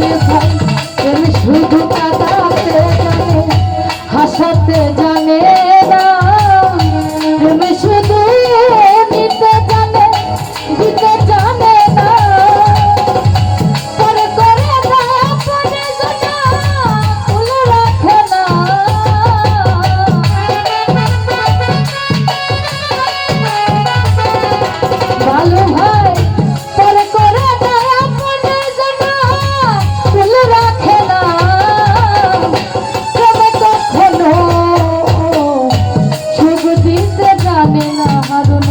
ভাই শুধু কাদা জানে না হারণ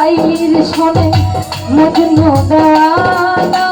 ভাইয়ের শোনে মজনু দেওয়ানা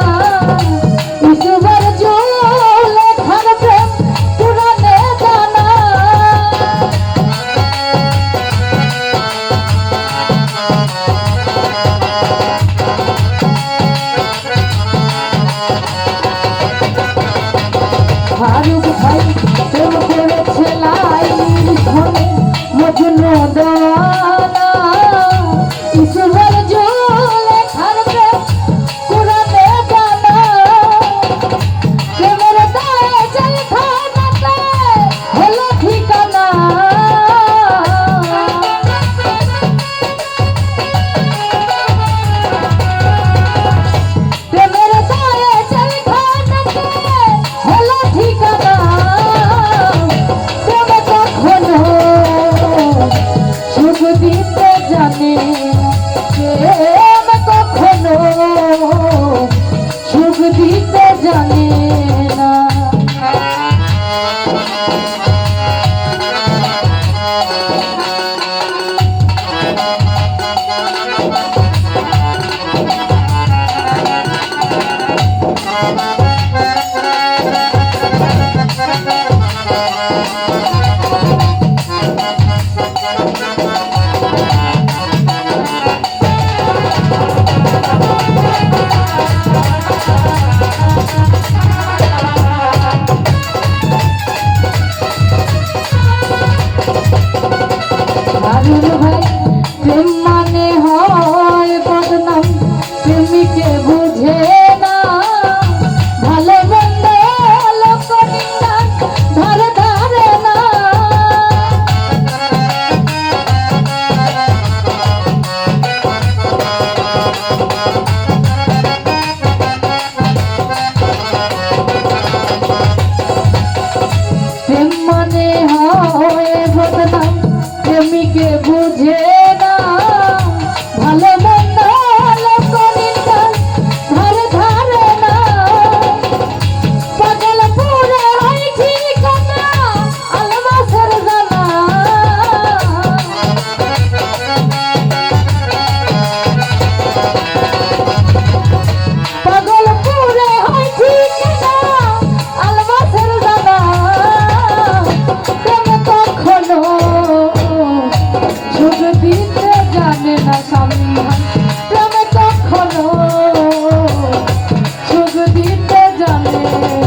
मम्मी के बुझे দিতে জানে।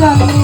দিতে জানে প্রেম